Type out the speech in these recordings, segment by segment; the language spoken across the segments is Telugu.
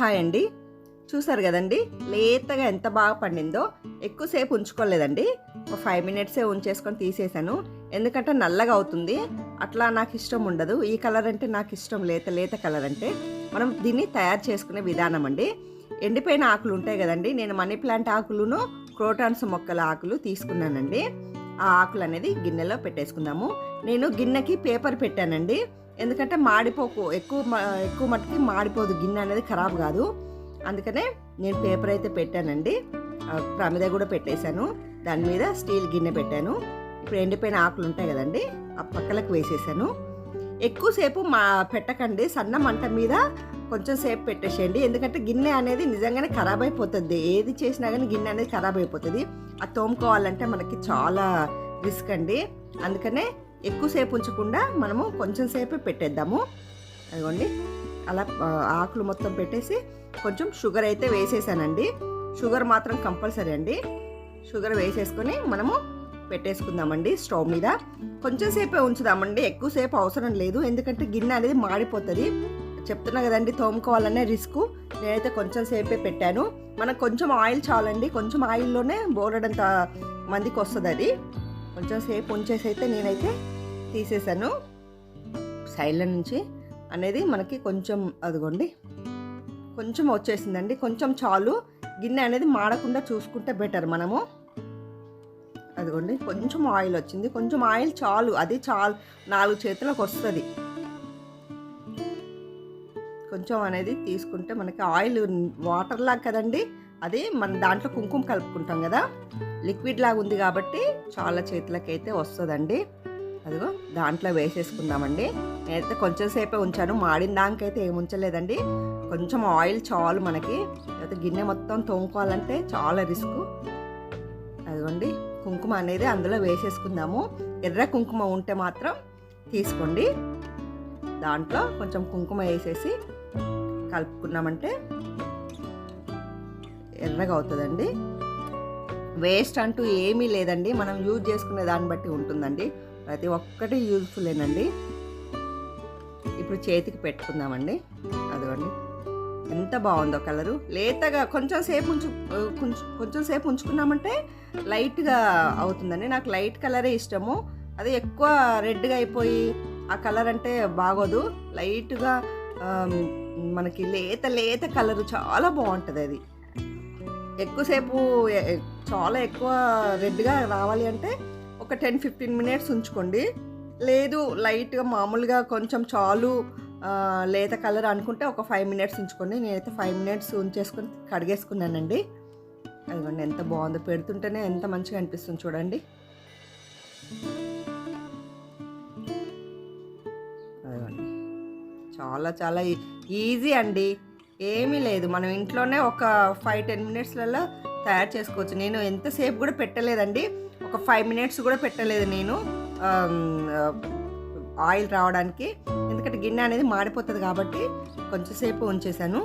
హాయ్ అండి చూసారు కదండి లేతగా ఎంత బాగా పండిందో ఎక్కువసేపు ఉంచుకోలేదండి. ఒక ఫైవ్ మినిట్సే ఉంచేసుకొని తీసేసాను ఎందుకంటే నల్లగా అవుతుంది అట్లా నాకు ఇష్టం ఉండదు. ఈ కలర్ అంటే నాకు ఇష్టం లేత లేత కలర్ అంటే. మనం దీన్ని తయారు చేసుకునే విధానం అండి. ఎండిపోయిన ఆకులు ఉంటాయి కదండి నేను మనీ ప్లాంట్ ఆకులను క్రోటాన్స్ మొక్కల ఆకులు తీసుకున్నానండి. ఆ ఆకులు అనేది గిన్నెలో పెట్టేసుకుందాము. నేను గిన్నెకి పేపర్ పెట్టానండి. ఎందుకంటే మాడిపోకు ఎక్కువ మ- ఎక్కువ మట్టుకి మాడిపోదు గిన్నె అనేది ఖరాబ్ కాదు. అందుకనే నేను పేపర్ అయితే పెట్టానండి. ప్రమిద కూడా పెట్టేశాను. దాని మీద స్టీల్ గిన్నె పెట్టాను. ఇప్పుడు ఎండిపోయిన ఆకులు ఉంటాయి కదండి ఆ పక్కలకు వేసేసాను. ఎక్కువసేపు మా పెట్టకండి. సన్న మంట మీద కొంచెం సేపు పెట్టేసేయండి. ఎందుకంటే గిన్నె అనేది నిజంగానే ఖరాబ్ అయిపోతుంది. ఏది చేసినా కానీ గిన్నె అనేది ఖరాబ్ అయిపోతుంది. అది తోముకోవాలంటే మనకి చాలా రిస్క్ అండి. అందుకనే ఎక్కువసేపు ఉంచకుండా మనము కొంచెం సేపే పెట్టేద్దాము. అదిగోండి. అలా ఆకులు మొత్తం పెట్టేసి కొంచెం షుగర్ అయితే వేసేసానండి. షుగర్ మాత్రం కంపల్సరీ అండి. షుగర్ వేసేసుకొని మనము పెట్టేసుకుందామండి స్టవ్ మీద. కొంచెం సేపే ఉంచుదామండి. ఎక్కువసేపు అవసరం లేదు. ఎందుకంటే గిన్నె అనేది మాడిపోతుంది. చెప్తున్నా కదండి తోముకోవాలనే రిస్క్. నేనైతే కొంచెం సేపే పెట్టాను. మనకు కొంచెం ఆయిల్ చాలండి. కొంచెం ఆయిల్లోనే బోరడంత మందికి వస్తుంది అది కొంచెం సేపు ఉంచేసి అయితే నేనైతే తీసేసాను. సైడ్ల నుంచి అనేది మనకి కొంచెం అదిగోండి. కొంచెం వచ్చేసిందండి. కొంచెం చాలు గిన్నె అనేది మాడకుండా చూసుకుంటే బెటర్ మనము. అదిగోండి. కొంచెం ఆయిల్ వచ్చింది. కొంచెం ఆయిల్ చాలు. అది చాలు. నాలుగు చేతులకు వస్తుంది. కొంచెం అనేది తీసుకుంటే మనకి ఆయిల్ వాటర్ లాగా కదండి. అది మన దాంట్లో కుంకుమ కలుపుకుంటాం కదా. లిక్విడ్ లాగా ఉంది కాబట్టి చాలా చేతులకైతే వస్తుందండి. అదిగో దాంట్లో వేసేసుకుందామండి. నేనైతే కొంచెం సేపే ఉంచాను. మాడిన దానికైతే ఏమి ఉంచలేదండి. కొంచెం ఆయిల్ చాలు మనకి. లేకపోతే గిన్నె మొత్తం తోముకోవాలంటే చాలా రిస్క్. అదిగోండి కుంకుమ అనేది అందులో వేసేసుకుందాము. ఎర్ర కుంకుమ ఉంటే మాత్రం తీసుకోండి. దాంట్లో కొంచెం కుంకుమ వేసేసి కలుపుకున్నామంటే ఎర్రగా అవుతుందండి. వేస్ట్ అంటూ ఏమీ లేదండి. మనం యూజ్ చేసుకునే దాన్ని బట్టి ఉంటుందండి. ప్రతి ఒక్కటి యూజ్ఫుల్లేనండి ఇప్పుడు చేతికి పెట్టుకుందామండి. అదిగోండి. ఎంత బాగుందో కలరు. లేతగా కొంచెం సేపు ఉంచు కొంచెం కొంచెం సేపు ఉంచుకున్నామంటే లైట్గా అవుతుందండి. నాకు లైట్ కలరే ఇష్టము. అది ఎక్కువ రెడ్గా అయిపోయి ఆ కలర్ అంటే బాగోదు. లైట్గా మనకి లేత లేత కలరు చాలా బాగుంటుంది అది. ఎక్కువసేపు చాలా ఎక్కువ రెడ్గా రావాలి అంటే ఒక టెన్ ఫిఫ్టీన్ మినిట్స్ ఉంచుకోండి. లేదు లైట్గా మామూలుగా కొంచెం చాలు లేత కలర్ అనుకుంటే ఒక ఫైవ్ మినిట్స్ ఉంచుకోండి. నేనైతే ఫైవ్ మినిట్స్ ఉంచేసుకొని కడిగేసుకున్నానండి. అదిగోండి ఎంత బాగుందో పెడుతుంటేనే ఎంత మంచిగా అనిపిస్తుంది చూడండి. అదిగోండి. చాలా చాలా ఈజీ అండి. ఏమీ లేదు. మనం ఇంట్లోనే ఒక ఫైవ్ టెన్ మినిట్స్లలో తయారు చేసుకోవచ్చు. నేను ఎంతసేపు కూడా పెట్టలేదండి. ఒక ఫైవ్ మినిట్స్ కూడా పెట్టలేదు నేను. ఆయిల్ రావడానికి. ఎందుకంటే గిన్నె అనేది మాడిపోతుంది కాబట్టి కొంచెంసేపు ఉంచేసాను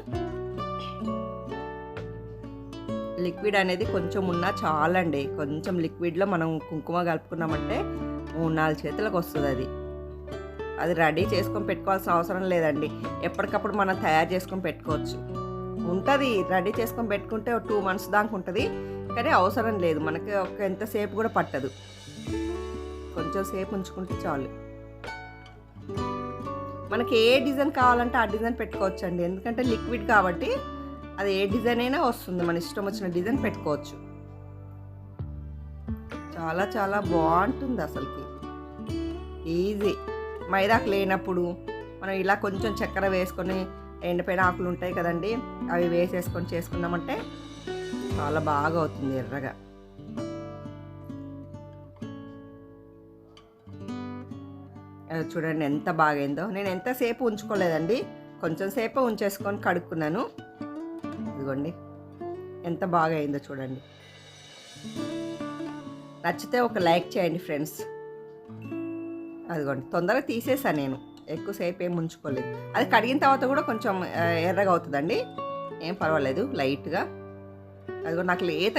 లిక్విడ్ అనేది కొంచెం ఉన్నా చాలండి. కొంచెం లిక్విడ్లో మనం కుంకుమ కలుపుకున్నామంటే మూడు నాలుగు చేతులకు వస్తుంది అది. అది రెడీ చేసుకొని పెట్టుకోవాల్సిన అవసరం లేదండి. ఎప్పటికప్పుడు మనం తయారు చేసుకొని పెట్టుకోవచ్చు. ఉంటుంది రెడీ చేసుకొని పెట్టుకుంటే టూ మంత్స్ దాకా ఉంటుంది. కానీ అవసరం లేదు మనకి ఒక ఎంతసేపు కూడా పట్టదు. కొంచెం సేపు ఉంచుకుంటే చాలు. మనకి ఏ డిజైన్ కావాలంటే ఆ డిజైన్ పెట్టుకోవచ్చు అండి ఎందుకంటే లిక్విడ్ కాబట్టి అది ఏ డిజైన్ అయినా వస్తుంది. మన ఇష్టం వచ్చిన డిజైన్ పెట్టుకోవచ్చు. చాలా చాలా బాగుంటుంది అసలుకి. ఈజీ. మైదాకు లేనప్పుడు మనం ఇలా కొంచెం చక్కెర వేసుకొని ఎండిపోయిన ఆకులు ఉంటాయి కదండి అవి వేసేసుకొని చేసుకున్నామంటే చాలా బాగా అవుతుంది ఎర్రగా. అది చూడండి ఎంత బాగైందో. నేను ఎంతసేపు ఉంచుకోలేదండి కొంచెం సేపు ఉంచేసుకొని కడుక్కున్నాను. ఇదిగోండి ఎంత బాగా అయిందో చూడండి. నచ్చితే ఒక లైక్ చేయండి ఫ్రెండ్స్. అదిగోండి తొందరగా తీసేసాను నేను. ఎక్కువసేపు ఏం ఉంచుకోలేదు. అది కడిగిన తర్వాత కూడా కొంచెం ఎర్రగా అవుతుందండి. ఏం పర్వాలేదు లైట్గా. కూడా నాకు లేత